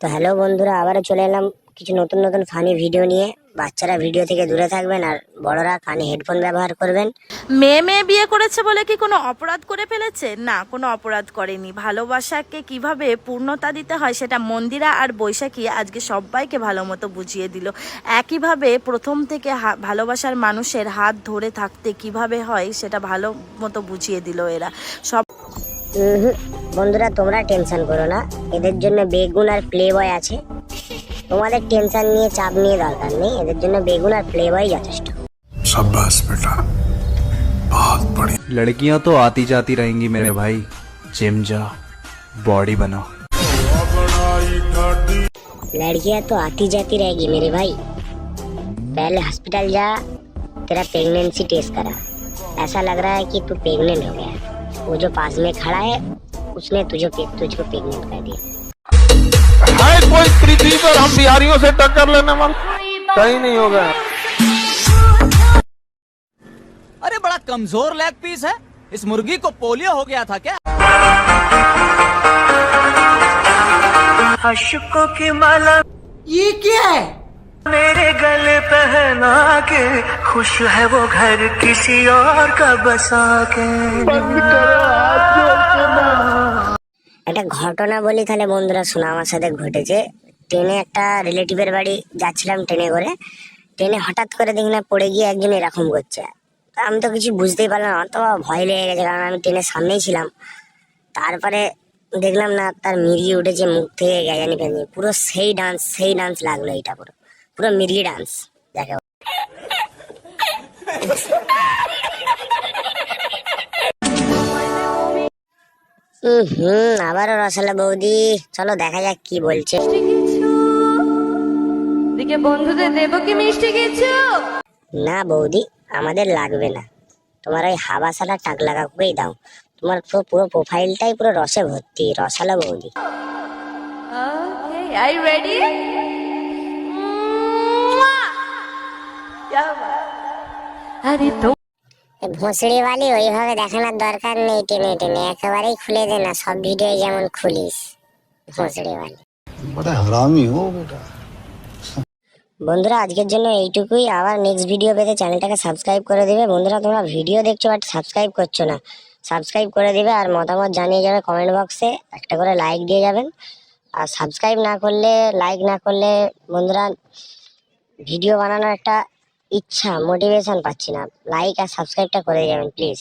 তো হ্যালো বন্ধুরা আবারও চলে এলাম কিছু নতুন নতুন ফানি ভিডিও নিয়ে। বাচ্চারা ভিডিও থেকে দূরে থাকবেন আর বড়রা কানে হেডফোন ব্যবহার করবেন। মেয়ে মেয়ে বিয়ে করেছে বলে কি কোনো অপরাধ করে ফেলেছে? না কোনো অপরাধ করেনি। ভালোবাসাকে কীভাবে পূর্ণতা দিতে হয় সেটা মন্দিরা আর বৈশাখী আজকে সবাইকে ভালো মতো বুঝিয়ে দিল। একইভাবে প্রথম থেকে ভালোবাসার মানুষের হাত ধরে থাকতে কীভাবে হয় সেটা ভালো মতো বুঝিয়ে দিল এরা। সব বন্ধুরা তোমরা টেনশন করো না এদের জন্য বেগুন আর প্লে বয় আছে তোমাদের টেনশন নিয়ে চাপ নিয়ে দরকার নেই এদের জন্য বেগুন আর প্লে বয় যথেষ্ট शाबाश बेटा बहुत बढ़िया लड़कियां तो आती जाती रहेंगी मेरे भाई जिम जा बॉडी बना लड़कियां तो आती जाती रहेगी मेरे भाई पहले हॉस्पिटल जा तेरा प्रेगनेंसी टेस्ट करा ऐसा लग रहा है कि तू प्रेग्नेंट हो गया है। वो जो पास में खड़ा है उसने तुझे तुझको प्रेग्नेंट कर दिया। है कोई पृथ्वी पर? हम बिहारियों से टक्कर लेने वाला। कहीं नहीं होगा। अरे बड़ा कमज़ोर लेग पीस है। इस मुर्गी को पोलियो हो गया था क्या? अशकों की माला ये क्या है? मेरे गले पहना के खुश है वो घर किसी और का बसा के। একটা ঘটনা বলি তাহলে বন্ধুরা, শোনা, আমার সাথে ঘটেছে। ট্রেনে একটা রিলেটিভের বাড়ি যাচ্ছিলাম ট্রেনে করে। ট্রেনে হঠাৎ করে দেখি না, পড়ে গিয়ে একজন এরকম করছে। আমি তো কিছু বুঝতেই পারলাম না তো ভয় লেগে গেছে, কারণ আমি ট্রেনের সামনেই ছিলাম। তারপরে দেখলাম না, তার মিরিয়ে উঠেছে মুখ থেকে গেজানি ফেজানি পুরো সেই ডান্স সেই ডান্স লাগল এটা পুরো। পুরো মিরিয়ে ডান্স হুম আবারও রসালা বৌদি। চলো দেখা যাক কি বলছে। দিকে বন্ধুদের দেবো কি মিষ্টি কিছু? না বৌদি আমাদের লাগবে না। তোমার ওই হাবা সালা টাকলা কাকুকেই দাও। তোমার পুরো পুরো প্রোফাইলটাই পুরো রসে ভর্তি রসালা বৌদি। আই রেডি আরে তো ভুসড়ি বালি ওইভাবে দেখানোর দরকার নেই টেনে টেনে একেবারেই খুলে দে না সব ভিডিও যেমন খুলিস ভুসড়ি বালি। বড় হারামি ও বেটা। বন্ধুরা আজকের জন্য এইটুকুই। আবার নেক্সট ভিডিও পেতে চ্যানেলটাকে সাবস্ক্রাইব করে দেবে। বন্ধুরা তোমরা ভিডিও দেখছ বাট সাবস্ক্রাইব করছ না সাবস্ক্রাইব করে দেবে আর মতামত জানিয়ে যাবে কমেন্ট বক্সে একটা করে লাইক দিয়ে যাবেন। আর সাবস্ক্রাইব না করলে লাইক না করলে বন্ধুরা ভিডিও বানানোর একটা ইচ্ছা মোটিভেশন পাচ্ছি না। লাইক আর সাবস্ক্রাইবটা করে যাবেন প্লিজ